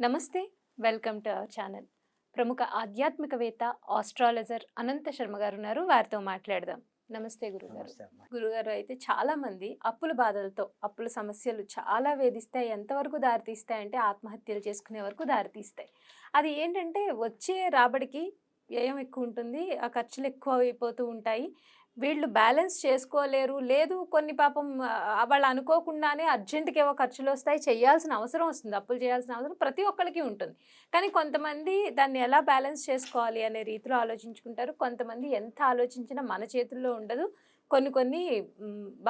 నమస్తే welcome to our channel. ప్రముఖ ఆధ్యాత్మికవేత్త ఆస్ట్రాలజర్ అనంత శర్మ గారు ఉన్నారు. వారితో మాట్లాడదాం. నమస్తే గురుగారు. గురుగారు అయితే చాలా మంది అప్పుల బాధలతో అప్పుల సమస్యలు చాలా వేధిస్తాయి. ఎంతవరకు దారితీస్తాయంటే ఆత్మహత్యలు చేసుకునే వరకు దారితీస్తాయి అది ఏంటంటే వచ్చే రాబడికి వ్యయం ఎక్కువ ఉంటుంది ఆ ఖర్చులు ఎక్కువ అయిపోతూ ఉంటాయి. వీళ్ళు బ్యాలెన్స్ చేసుకోలేరు. లేదు కొన్ని పాపం వాళ్ళు అనుకోకుండానే అర్జెంటుకి ఏవో ఖర్చులు వస్తాయి చేయాల్సిన అవసరం వస్తుంది. అప్పులు చేయాల్సిన అవసరం ప్రతి ఒక్కరికి ఉంటుంది. కానీ కొంతమంది దాన్ని ఎలా బ్యాలెన్స్ చేసుకోవాలి అనే రీతిలో ఆలోచించుకుంటారు. కొంతమంది ఎంత ఆలోచించినా మన చేతుల్లో ఉండదు. కొన్ని కొన్ని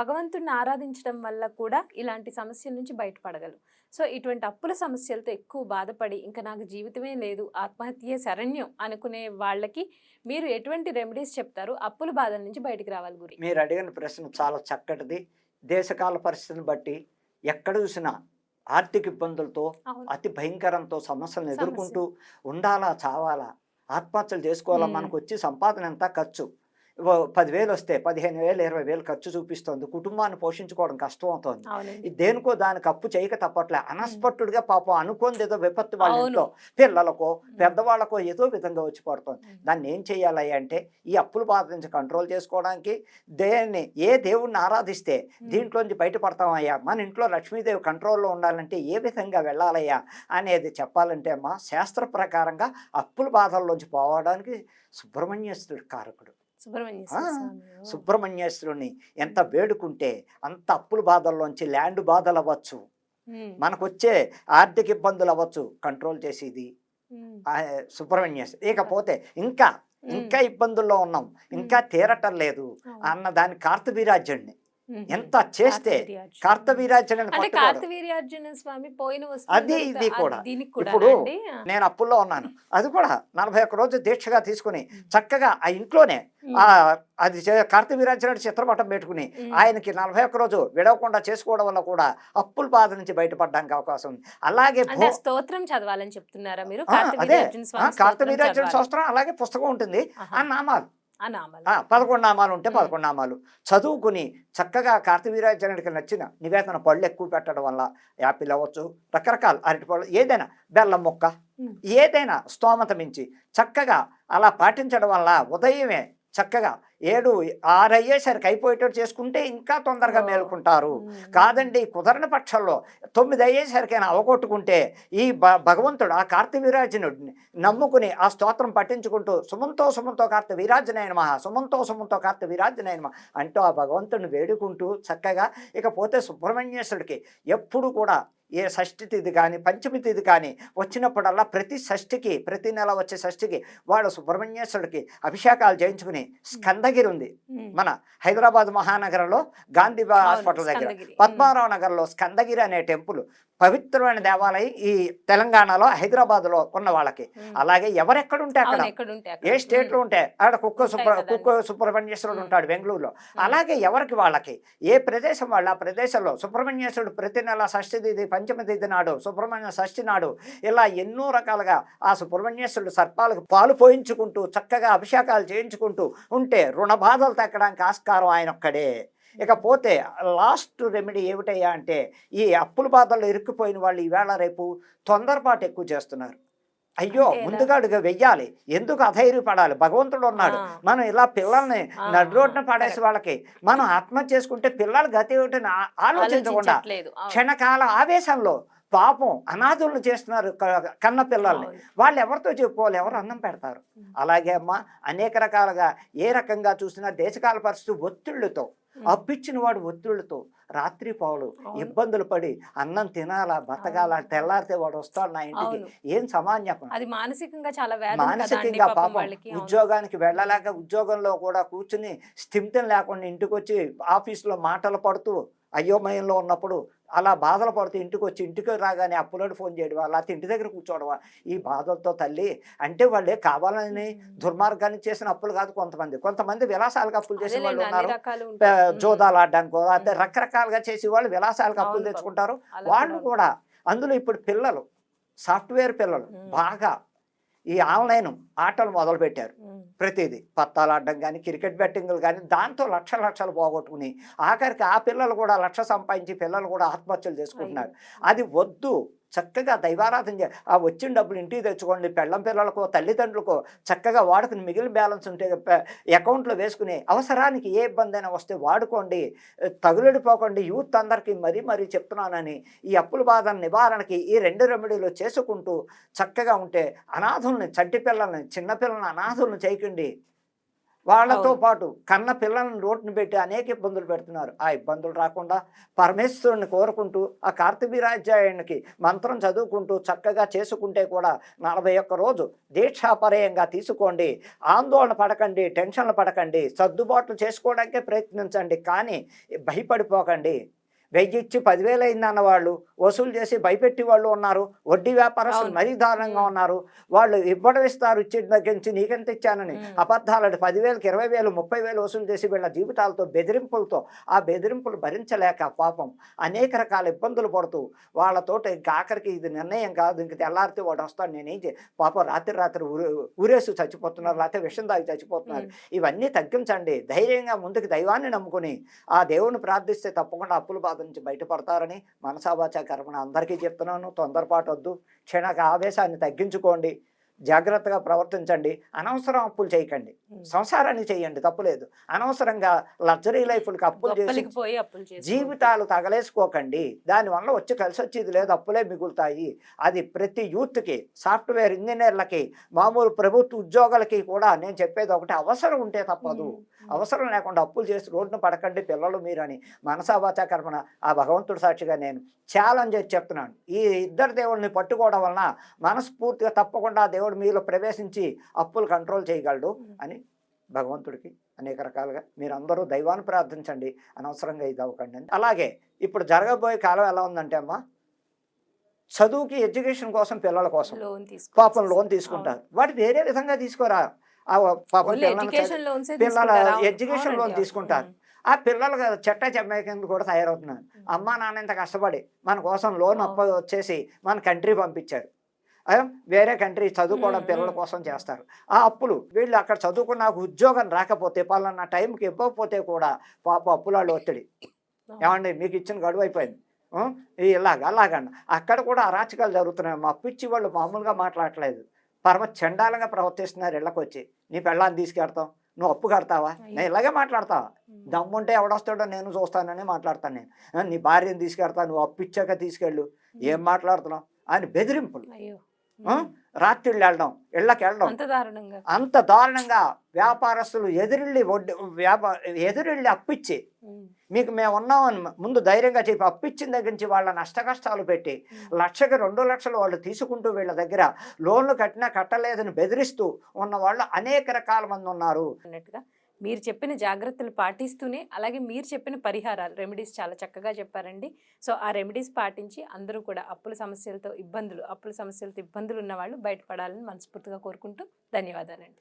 భగవంతుడిని ఆరాధించడం వల్ల కూడా ఇలాంటి సమస్యల నుంచి బయటపడగలరు. సో ఇటువంటి అప్పుల సమస్యలతో ఎక్కువ బాధపడి ఇంకా నాకు జీవితమే లేదు ఆత్మహత్యే శరణ్యం అనుకునే వాళ్ళకి మీరు ఎటువంటి రెమెడీస్ చెప్తారు? అప్పుల బాధల నుంచి బయటికి రావాలి గురి. మీరు అడిగిన ప్రశ్న చాలా చక్కటిది. దేశకాల పరిస్థితిని బట్టి ఎక్కడ చూసినా ఆర్థిక ఇబ్బందులతో అతి భయంకరంతో సమస్యలను ఎదుర్కొంటూ ఉండాలా చావాలా? ఆత్మహత్యలు చేసుకోవాలా. మనకు వచ్చి సంపాదన ఎంత? ఖర్చు. పదివేలు వస్తే పదిహేను వేలు ఇరవై వేలు ఖర్చు చూపిస్తుంది. కుటుంబాన్ని పోషించుకోవడం కష్టం అవుతుంది దేనికో దానికి అప్పు చేయక తప్పట్లే. అనస్పట్టుడిగా పాపం అనుకోంది ఏదో విపత్తు వాళ్ళ అవును. ఇంట్లో. పిల్లలకో పెద్దవాళ్ళకో ఏదో విధంగా వచ్చి పడుతుంది. మ్. దాన్ని ఏం చేయాలి అంటే ఈ అప్పుల బాధ నుంచి కంట్రోల్ చేసుకోవడానికి దేన్ని ఏ దేవుణ్ణి ఆరాధిస్తే దీంట్లోంచి బయటపడతామయ్యా? మన ఇంట్లో లక్ష్మీదేవి కంట్రోల్లో ఉండాలంటే ఏ విధంగా వెళ్ళాలయ్యా అనేది చెప్పాలంటే అమ్మా శాస్త్ర ప్రకారంగా అప్పుల బాధల్లోంచి పోవడానికి సుబ్రహ్మణ్యేశ్వరుడు కారకుడు. సుబ్రహ్మణ్యేశ్వరుని ఎంత వేడుకుంటే అంత అప్పుల బాధల్లోంచి ల్యాండ్ బాధలు అవ్వచ్చు. మనకు వచ్చే ఆర్థిక ఇబ్బందులు అవ్వచ్చు. కంట్రోల్ చేసేది. సుబ్రహ్మణ్యేశ్వరు ఇకపోతే ఇంకా. ఇంకా ఇబ్బందుల్లో ఉన్నాం. ఇంకా తీరటం లేదు. అన్న దాని కార్తవీరాజ్యుడిని. ఎంత చేస్తే కార్తవీర్యార్జున. కార్తవీర్యార్జున స్వామి పోయిన అది ఇది. కూడా. ఇప్పుడు. నేను అప్పుల్లో ఉన్నాను అది కూడా నలభై ఒక్క రోజు దీక్షగా తీసుకుని. చక్కగా ఆ ఇంట్లోనే. ఆ అది కార్తవీరాజ్యుడు చిత్రపటం పెట్టుకుని. ఆయనకి నలభై ఒక్క రోజు విడవకుండా చేసుకోవడం వల్ల కూడా అప్పుల బాధ నుంచి బయటపడడానికి అవకాశం ఉంది అలాగే స్తోత్రం చదవాలని చెప్తున్నారా మీరు అదే స్వామి స్తోత్రం అలాగే పుస్తకం ఉంటుంది. ఆ నామాలు పదకొండు నామాలు ఉంటే. పదకొండు నామాలు చదువుకుని చక్కగా కార్తవీరాజనుడికి నచ్చిన నివేదన పళ్ళు ఎక్కువ పెట్టడం వల్ల యాపిల్ అవ్వచ్చు రకరకాల అరటి పళ్ళు ఏదైనా బెల్లం ముక్క. ఏదైనా స్తోమత మించి చక్కగా అలా పాటించడం వల్ల ఉదయమే చక్కగా ఏడు ఆరు అయ్యేసరికి అయిపోయేటట్టు చేసుకుంటే ఇంకా తొందరగా. మేలుకుంటారు. కాదండి కుదరని పక్షంలో తొమ్మిది అయ్యేసరికైనా అవగొట్టుకుంటే ఈ భ భగవంతుడు ఆ కార్తవీరాజనుడిని నమ్ముకుని ఆ స్తోత్రం పట్టించుకుంటూ సుమంతో సుమంతో కార్త వీరాజనైన మహా సుమంతో సుమంతో కార్త వీరాజనైన మహా అంటూ ఆ భగవంతుడిని వేడుకుంటూ చక్కగా ఇకపోతే సుబ్రహ్మణ్యేశ్వరుడికి ఎప్పుడు కూడా ఏ షష్ఠి తిథి కానీ పంచమి తిథి కానీ వచ్చినప్పుడల్లా ప్రతి షష్ఠికి ప్రతి నెల వచ్చే షష్ఠికి వాడు సుబ్రహ్మణ్యేశ్వరుడికి అభిషేకాలు చేయించుకుని స్కందగిరి ఉంది. మన హైదరాబాద్ మహానగరంలో గాంధీ హాస్పిటల్ దగ్గర. పద్మారావు నగర్లో స్కందగిరి అనే టెంపుల్ పవిత్రమైన దేవాలయం ఈ తెలంగాణలో హైదరాబాద్లో ఉన్న వాళ్ళకి. అలాగే ఎవరెక్కడుంటే అక్కడ. ఏ స్టేట్లో ఉంటే అక్కడ కుక్క సుబ్ర. కుక్క సుబ్రహ్మణ్యేశ్వరుడు. ఉంటాడు బెంగళూరులో అలాగే ఎవరికి వాళ్ళకి ఏ ప్రదేశం వాళ్ళు ఆ ప్రదేశంలో సుబ్రహ్మణ్యేశ్వరుడు ప్రతి నెల షష్ఠి పంచమ తిథి నాడు సుబ్రహ్మణ్య షష్ఠి నాడు ఇలా ఎన్నో రకాలుగా ఆ సుబ్రహ్మణ్యేశ్వరుడు సర్పాలకు పాలు పోయించుకుంటూ చక్కగా అభిషేకాలు చేయించుకుంటూ ఉంటే రుణ బాధలు తగ్గడానికి ఆస్కారం ఆయన ఒక్కడే ఇకపోతే లాస్ట్ రెమెడీ ఏమిటయ్యా అంటే ఈ అప్పుల బాధల్లో ఇరుక్కుపోయిన వాళ్ళు ఈవేళ రేపు తొందరపాటు ఎక్కువ చేస్తున్నారు. అయ్యో? ముందుగా అడుగు వెయ్యాలి ఎందుకు అధైర్యపడాలి భగవంతుడు ఉన్నాడు. మనం ఇలా పిల్లల్ని ఆ, నడు రోడ్డున ఆ, పడేసి. వాళ్ళకి మనం ఆత్మహత్య చేసుకుంటే పిల్లల గతి ఏమిటని ఆలోచించకుండా. క్షణకాల ఆవేశంలో పాపం అనాథులను చేస్తున్నారు కన్న పిల్లల్ని. వాళ్ళు ఎవరితో చెప్పుకోవాలి ఎవరు అన్నం పెడతారు. అలాగే అమ్మ అనేక రకాలుగా ఏ రకంగా చూసినా దేశకాల పరిస్థితి ఒత్తిళ్ళతో. అప్పిచ్చిన వాడు ఒత్తిళ్ళతో రాత్రి పావులు. ఇబ్బందులు పడి అన్నం తినాలా బతకాలా. తెల్లారితే వాడు వస్తాడు నా ఇంటికి. ఏం సమాన్యపం అది మానసికంగా చాలా మానసికంగా పాపం. ఉద్యోగానికి వెళ్ళలేక ఉద్యోగంలో కూడా కూర్చుని స్థిమితం లేకుండా ఇంటికి వచ్చి ఆఫీసులో మాటలు పడుతూ అయోమయంలో ఉన్నప్పుడు అలా బాధలు పడుతూ ఇంటికి వచ్చి ఇంటికి రాగానే అప్పులోడు ఫోన్ చేయడం లేకపోతే ఇంటి దగ్గర కూర్చోవడం ఈ బాధలతో తల్లి అంటే వాళ్ళే కావాలని. దుర్మార్గాన్ని చేసిన అప్పులు కాదు కొంతమంది కొంతమంది విలాసాలకు అప్పులు చేసిన వాళ్ళు ఉన్నారు. జోదాలు ఆడడానికో అంటే ఉమ్. రకరకాలుగా చేసి వాళ్ళు విలాసాలకు అప్పులు. తెచ్చుకుంటారు వాళ్ళు కూడా అందులో ఇప్పుడు పిల్లలు సాఫ్ట్వేర్ పిల్లలు. బాగా ఈ ఆన్లైన్ ఆటలు మొదలు పెట్టారు ఉమ్. ప్రతిదీ పత్తాలు ఆడడం కానీ క్రికెట్ బెట్టింగ్లు కానీ దాంతో లక్ష లక్షలు పోగొట్టుకుని ఆఖరికి ఆ పిల్లలు కూడా లక్ష సంపాదించి పిల్లలు కూడా ఆత్మహత్యలు చేసుకుంటున్నారు. అది వద్దు. చక్కగా దైవారాధన చే ఆ వచ్చిన డబ్బులు ఇంటికి తెచ్చుకోండి పెళ్ళం పిల్లలకో తల్లిదండ్రులకో చక్కగా వాడుకుని మిగిలిన బ్యాలెన్స్ ఉంటే అకౌంట్లో వేసుకుని అవసరానికి ఏ ఇబ్బంది అయినా వస్తే వాడుకోండి. తగులడిపోకండి. యూత్ అందరికీ మరీ మరీ చెప్తున్నానని ఈ అప్పుల బాధ నివారణకి ఈ రెండు రెమెడీలు చేసుకుంటూ చక్కగా ఉంటే అనాథుల్ని చట్టి పిల్లల్ని చిన్నపిల్లల్ని అనాథుల్ని చేయకండి. వాళ్ళతో. పాటు కన్న పిల్లల్ని రోడ్డుని పెట్టి అనేక ఇబ్బందులు పెడుతున్నారు. ఆ ఇబ్బందులు రాకుండా పరమేశ్వరుని కోరుకుంటూ ఆ కార్తవీరాధ్యాయునికి మంత్రం చదువుకుంటూ చక్కగా చేసుకుంటే కూడా నలభై ఒక్క రోజు దీక్షాపరయంగా తీసుకోండి. ఆందోళన పడకండి టెన్షన్లు పడకండి. సర్దుబాట్లు చేసుకోవడానికే ప్రయత్నించండి. కానీ భయపడిపోకండి. వెయ్యి ఇచ్చి పదివేలు అయిందన్న వాళ్ళు వసూలు చేసి భయపెట్టి వాళ్ళు ఉన్నారు వడ్డీ వ్యాపారస్తులు. మరీ దారుణంగా. ఉన్నారు వాళ్ళు ఇవ్వడం ఇస్తారు ఇచ్చిన దగ్గర నుంచి నీకెంత ఇచ్చానని. అబద్ధాలు పదివేలకు ఇరవై వేలు ముప్పై వేలు వసూలు చేసి వీళ్ళ జీవితాలతో బెదిరింపులతో ఆ బెదిరింపులు భరించలేక పాపం అనేక రకాల ఇబ్బందులు పడుతూ వాళ్ళతోటి ఇంకా ఆఖరికి ఇది నిర్ణయం కాదు ఇంక తెల్లారితే వాడు వస్తాడు నేనేం పాపం రాత్రి రాత్రి ఊరే ఊరేసి చచ్చిపోతున్నారు లేకపోతే విషం తాగి చచ్చిపోతున్నారు. ఇవన్నీ తగ్గించండి ధైర్యంగా ముందుకు దైవాన్ని నమ్ముకుని ఆ దేవుని ప్రార్థిస్తే తప్పకుండా అప్పుల బాధ నుంచి బయటపడతారని మనసావాచ కర్మను అందరికీ చెప్తున్నాను. తొందరపాటు వద్దు. క్షణక ఆవేశాన్ని తగ్గించుకోండి. జాగ్రత్తగా ప్రవర్తించండి. అనవసరం అప్పులు చేయకండి. సంసారాన్ని చేయండి తప్పులేదు అనవసరంగా లగ్జరీ లైఫ్కి అప్పులు చేసి జీవితాలు తగలేసుకోకండి. దానివల్ల వచ్చి కలిసి వచ్చేది లేదు అప్పులే మిగులుతాయి. అది ప్రతి యూత్కి సాఫ్ట్వేర్ ఇంజనీర్లకి మామూలు ప్రభుత్వ ఉద్యోగులకి కూడా నేను చెప్పేది ఒకటి అవసరం ఉంటే తప్పదు. అవసరం లేకుండా అప్పులు చేసి రోడ్డున పడకండి పిల్లలు మీరని మనసావాచ కర్మణ ఆ భగవంతుడి సాక్షిగా నేను ఛాలెంజ్ చేసి చెప్తున్నాను. ఈ ఇద్దరు దేవుడిని పట్టుకోవడం వలన మనస్ఫూర్తిగా తప్పకుండా ఆ దేవుడు మీలో ప్రవేశించి అప్పులు కంట్రోల్ చేయగలడు అని భగవంతుడికి అనేక రకాలుగా మీరందరూ దైవాన్ని ప్రార్థించండి. అనవసరంగా ఇది అవ్వకండి. అలాగే ఇప్పుడు జరగబోయే కాలం ఎలా ఉందంటే అమ్మా చదువుకి ఎడ్యుకేషన్ కోసం పిల్లల కోసం లోన్ పాపం లోన్ తీసుకుంటారు. వాటి వేరే విధంగా తీసుకోరా? పాపం ఎడ్యుకేషన్ పిల్లల education loan తీసుకుంటారు. ఆ పిల్లలు చెట్ట చెమ్మాయి కింద కూడా తయారవుతున్నారు. అమ్మా నాన్న ఇంత కష్టపడి మన కోసం లోన్ అప్ప వచ్చేసి మన కంట్రీ పంపించారు. వేరే కంట్రీ చదువుకోవడం పిల్లల. కోసం చేస్తారు. ఆ అప్పులు వీళ్ళు అక్కడ చదువుకున్న నాకు ఉద్యోగం రాకపోతే పలానా టైంకి ఇవ్వకపోతే కూడా పాప అప్పులాళ్ళు ఒత్తిడి. ఏమండి మీకు ఇచ్చిన గడువు అయిపోయింది. ఇలాగ అలాగండి. అక్కడ కూడా అరాచకాలు జరుగుతున్నాయి. మా అప్పిచ్చి వాళ్ళు మామూలుగా మాట్లాడట్లేదు. పరమ చండాలంగా ప్రవర్తిస్తున్నారు ఇళ్ళకి వచ్చి నీ పెళ్ళాన్ని తీసుకెడతాం. నువ్వు అప్పు కడతావా? నేను ఇలాగే మాట్లాడతావా? దమ్ముంటే ఎవడొస్తాడో నేను చూస్తానని మాట్లాడతాను నేను. నీ భార్యను తీసుకెడతా నువ్వు అప్పిచ్చాక తీసుకెళ్ళు. ఏం మాట్లాడుతున్నావు? అని బెదిరింపులు? రాత్రిళ్ళు వెళ్ళడం ఇళ్ళకి వెళ్ళడం అంత దారుణంగా. వ్యాపారస్తులు ఎదురిళ్ళి వడ్డీ వ్యాపార ఎదురిళ్ళి అప్పిచ్చి. మీకు మేము ఉన్నామని ముందు ధైర్యంగా చెప్పి అప్పిచ్చిన దగ్గర నుంచి వాళ్ళ నష్ట కష్టాలు పెట్టి లక్షకి రెండు లక్షలు వాళ్ళు తీసుకుంటూ వీళ్ళ దగ్గర లోన్లు కట్టినా కట్టలేదని బెదిరిస్తూ ఉన్న వాళ్ళు అనేక రకాల మంది ఉన్నారు. మీరు చెప్పిన జాగ్రత్తలు పాటిస్తూనే అలాగే మీరు చెప్పిన పరిహారాలు రెమెడీస్ చాలా చక్కగా చెప్పారండి. సో ఆ రెమెడీస్ పాటించి అందరూ కూడా అప్పుల సమస్యలతో ఇబ్బందులు అప్పుల సమస్యలతో ఇబ్బందులు ఉన్నవాళ్ళు బయటపడాలని మనస్ఫూర్తిగా కోరుకుంటూ ధన్యవాదాలండి.